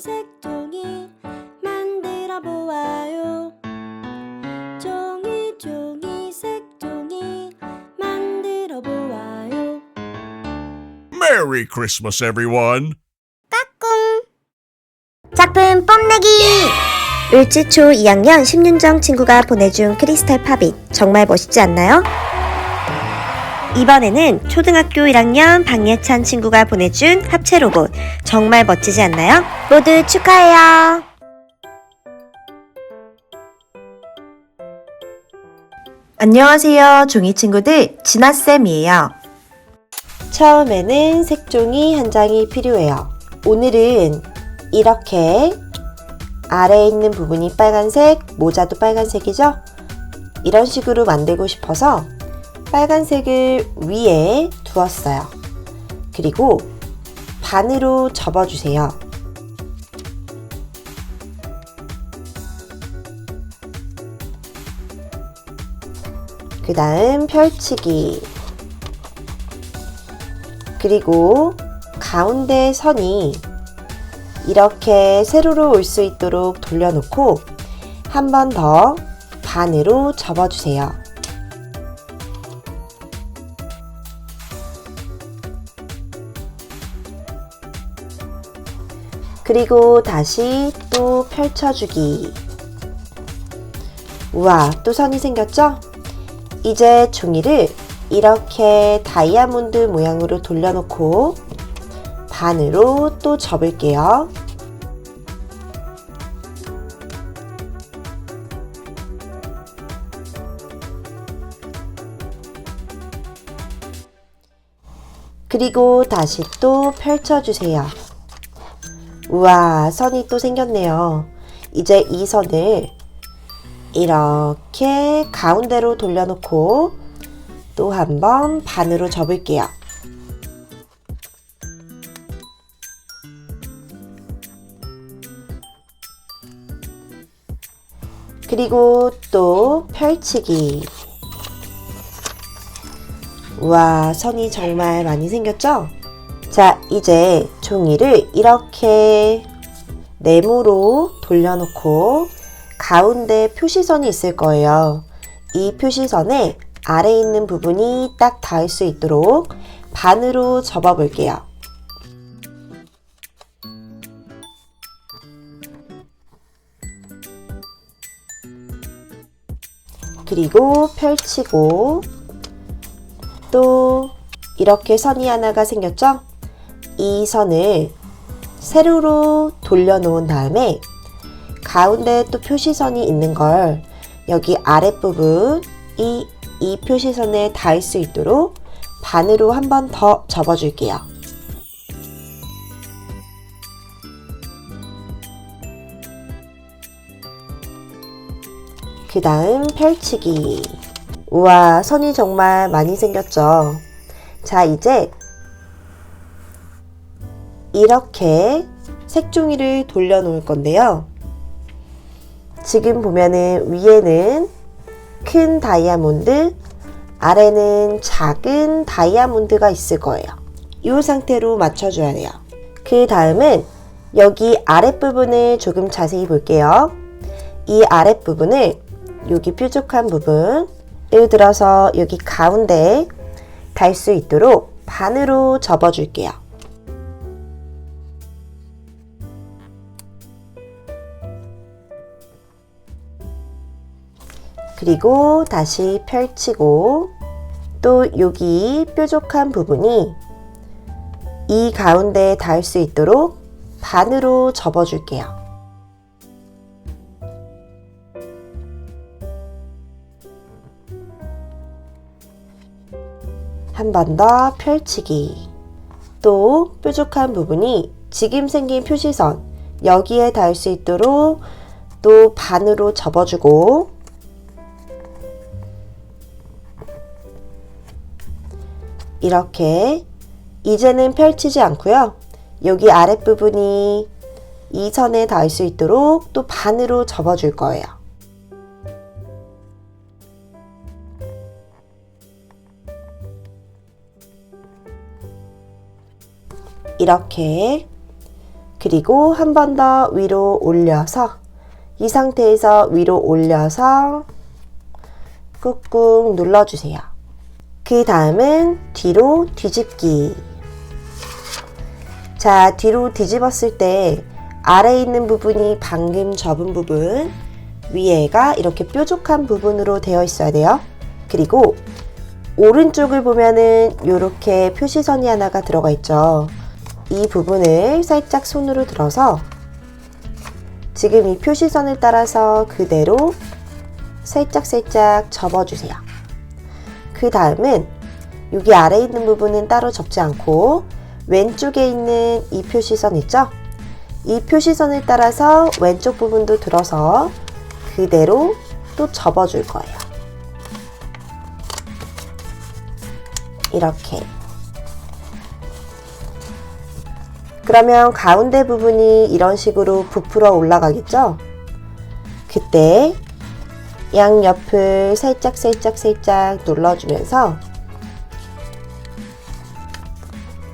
색 종이 만들어 보아요 종이 종이 색 종이 만들어 보아요 Merry Christmas, everyone! 작품 뽐내기! 을지초 2학년 10윤정 친구가 보내준 크리스탈 팝잇 정말 멋있지 않나요? 이번에는 초등학교 1학년 박예찬 친구가 보내준 합체 로봇 정말 멋지지 않나요? 모두 축하해요. 안녕하세요, 종이 친구들. 진아쌤이에요. 처음에는 색종이 한 장이 필요해요. 오늘은 이렇게 아래에 있는 부분이 빨간색, 모자도 빨간색이죠? 이런 식으로 만들고 싶어서 빨간색을 위에 두었어요. 그리고 반으로 접어주세요. 그 다음 펼치기. 그리고 가운데 선이 이렇게 세로로 올 수 있도록 돌려놓고 한 번 더 반으로 접어주세요. 그리고 다시 또 펼쳐주기. 우와, 또 선이 생겼죠? 이제 종이를 이렇게 다이아몬드 모양으로 돌려놓고 반으로 또 접을게요. 그리고 다시 또 펼쳐주세요. 우와, 선이 또 생겼네요. 이제 이 선을 이렇게 가운데로 돌려놓고 또 한 번 반으로 접을게요. 그리고 또 펼치기. 우와, 선이 정말 많이 생겼죠? 자, 이제 종이를 이렇게 네모로 돌려놓고 가운데 표시선이 있을 거예요. 이 표시선에 아래 있는 부분이 딱 닿을 수 있도록 반으로 접어 볼게요. 그리고 펼치고 또 이렇게 선이 하나가 생겼죠? 이 선을 세로로 돌려놓은 다음에 가운데 또 표시선이 있는 걸 여기 아랫부분 이, 이 표시선에 닿을 수 있도록 반으로 한 번 더 접어줄게요. 그 다음 펼치기. 우와, 선이 정말 많이 생겼죠? 자, 이제 이렇게 색종이를 돌려 놓을 건데요. 지금 보면은 위에는 큰 다이아몬드, 아래는 작은 다이아몬드가 있을 거예요. 이 상태로 맞춰줘야 돼요. 그 다음은 여기 아랫부분을 조금 자세히 볼게요. 이 아랫부분을 여기 뾰족한 부분, 예를 들어서 여기 가운데 달 수 있도록 반으로 접어줄게요. 그리고 다시 펼치고 또 여기 뾰족한 부분이 이 가운데에 닿을 수 있도록 반으로 접어 줄게요. 한 번 더 펼치기. 또 뾰족한 부분이 지금 생긴 표시선 여기에 닿을 수 있도록 또 반으로 접어주고 이렇게 이제는 펼치지 않고요. 여기 아랫부분이 이 선에 닿을 수 있도록 또 반으로 접어줄 거예요. 이렇게 그리고 한 번 더 위로 올려서 이 상태에서 위로 올려서 꾹꾹 눌러주세요. 그 다음은 뒤로 뒤집기. 자, 뒤로 뒤집었을 때 아래에 있는 부분이 방금 접은 부분, 위에가 이렇게 뾰족한 부분으로 되어 있어야 돼요. 그리고 오른쪽을 보면은 이렇게 표시선이 하나가 들어가 있죠. 이 부분을 살짝 손으로 들어서 지금 이 표시선을 따라서 그대로 살짝 살짝 접어주세요. 그 다음은 여기 아래에 있는 부분은 따로 접지 않고 왼쪽에 있는 이 표시선 있죠? 이 표시선을 따라서 왼쪽 부분도 들어서 그대로 또 접어줄 거예요. 이렇게. 그러면 가운데 부분이 이런 식으로 부풀어 올라가겠죠? 그때 양 옆을 살짝 살짝 살짝 눌러주면서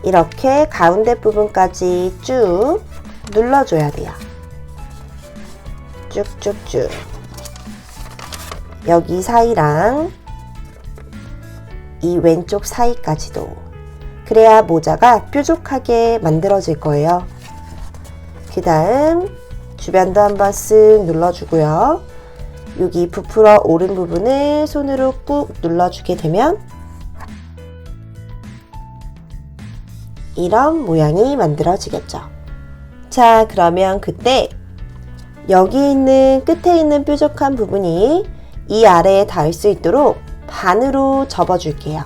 이렇게 가운데 부분까지 쭉 눌러줘야 돼요. 쭉쭉쭉. 여기 사이랑 이 왼쪽 사이까지도. 그래야 모자가 뾰족하게 만들어질 거예요. 그 다음 주변도 한번 쓱 눌러주고요. 여기 부풀어 오른 부분을 손으로 꾹 눌러주게 되면 이런 모양이 만들어지겠죠. 자, 그러면 그때 여기 있는 끝에 있는 뾰족한 부분이 이 아래에 닿을 수 있도록 반으로 접어줄게요.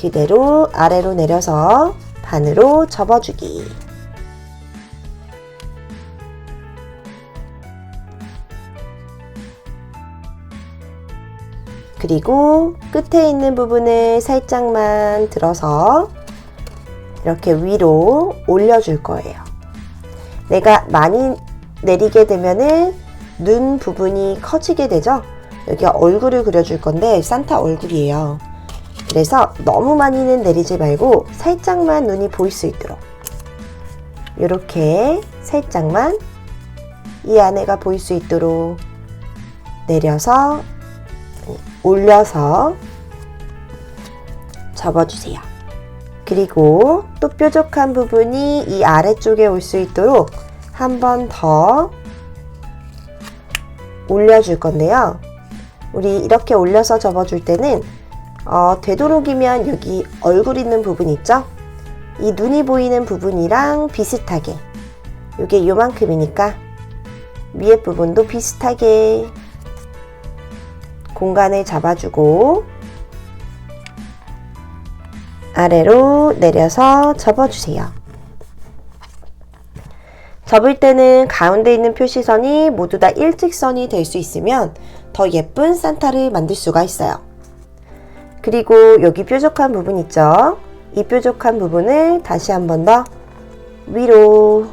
그대로 아래로 내려서 반으로 접어주기. 그리고 끝에 있는 부분을 살짝만 들어서 이렇게 위로 올려줄 거예요. 내가 많이 내리게 되면은 눈 부분이 커지게 되죠? 여기 얼굴을 그려줄 건데 산타 얼굴이에요. 그래서 너무 많이는 내리지 말고 살짝만 눈이 보일 수 있도록 이렇게 살짝만 이 안에가 보일 수 있도록 내려서 올려서 접어주세요. 그리고 또 뾰족한 부분이 이 아래쪽에 올 수 있도록 한 번 더 올려줄 건데요. 우리 이렇게 올려서 접어줄 때는 어, 되도록이면 여기 얼굴 있는 부분 있죠? 이 눈이 보이는 부분이랑 비슷하게 이게 요만큼이니까 위에 부분도 비슷하게 공간을 잡아주고 아래로 내려서 접어주세요. 접을 때는 가운데 있는 표시선이 모두 다 일직선이 될 수 있으면 더 예쁜 산타를 만들 수가 있어요. 그리고 여기 뾰족한 부분 있죠? 이 뾰족한 부분을 다시 한 번 더 위로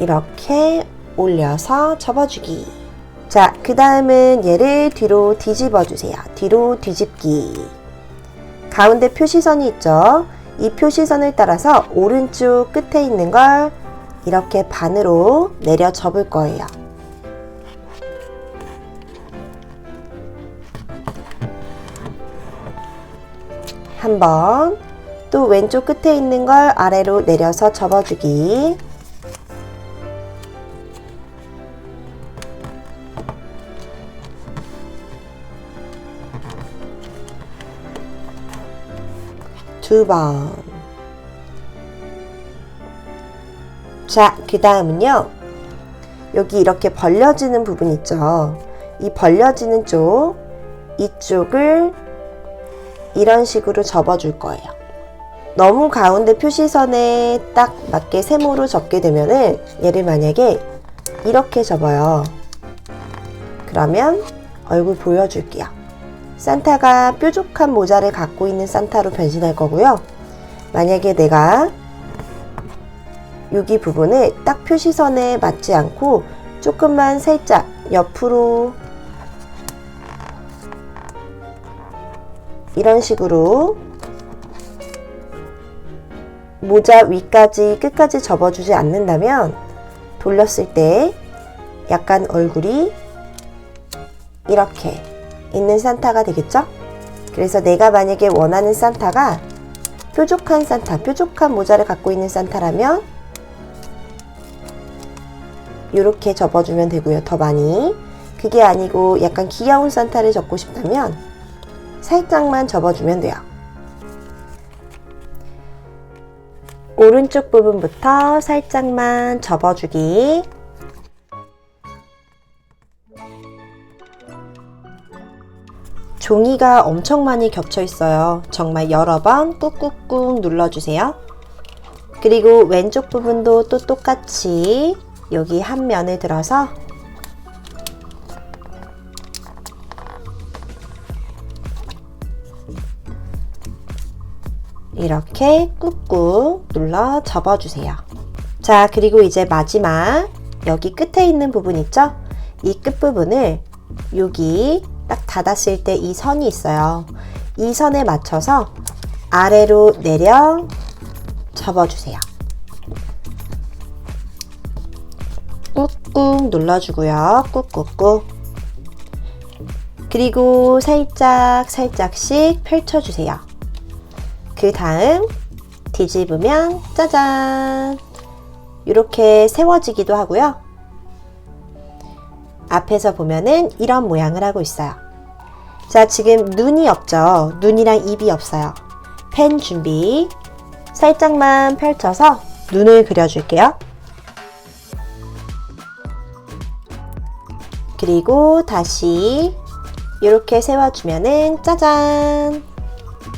이렇게 올려서 접어주기. 자, 그 다음은 얘를 뒤로 뒤집어 주세요. 뒤로 뒤집기. 가운데 표시선이 있죠? 이 표시선을 따라서 오른쪽 끝에 있는 걸 이렇게 반으로 내려 접을 거예요. 한번 또 왼쪽 끝에 있는 걸 아래로 내려서 접어주기. 두 번. 자, 그 다음은요. 여기 이렇게 벌려지는 부분 있죠. 이 벌려지는 쪽, 이쪽을 이런 식으로 접어줄 거예요. 너무 가운데 표시선에 딱 맞게 세모로 접게 되면은 얘를 만약에 이렇게 접어요. 그러면 얼굴 보여줄게요. 산타가 뾰족한 모자를 갖고 있는 산타로 변신할 거고요. 만약에 내가 여기 부분을 딱 표시선에 맞지 않고 조금만 살짝 옆으로 이런 식으로 모자 위까지 끝까지 접어주지 않는다면 돌렸을 때 약간 얼굴이 이렇게 있는 산타가 되겠죠? 그래서 내가 만약에 원하는 산타가 뾰족한 산타, 뾰족한 모자를 갖고 있는 산타라면 이렇게 접어주면 되고요. 더 많이. 그게 아니고 약간 귀여운 산타를 접고 싶다면 살짝만 접어주면 돼요. 오른쪽 부분부터 살짝만 접어주기. 종이가 엄청 많이 겹쳐 있어요. 정말 여러 번 꾹꾹꾹 눌러주세요. 그리고 왼쪽 부분도 또 똑같이 여기 한 면을 들어서 이렇게 꾹꾹 눌러 접어주세요. 자, 그리고 이제 마지막 여기 끝에 있는 부분 있죠? 이 끝부분을 여기 딱 닫았을 때 이 선이 있어요. 이 선에 맞춰서 아래로 내려 접어주세요. 꾹꾹 눌러주고요. 꾹꾹꾹. 그리고 살짝 살짝씩 펼쳐주세요. 그 다음 뒤집으면 짜잔! 이렇게 세워지기도 하고요. 앞에서 보면은 이런 모양을 하고 있어요. 자, 지금 눈이 없죠? 눈이랑 입이 없어요. 펜 준비. 살짝만 펼쳐서 눈을 그려줄게요. 그리고 다시 이렇게 세워주면은 짜잔!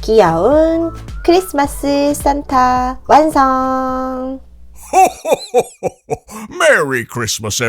귀여운 크리스마스 산타 완성! Merry Christmas!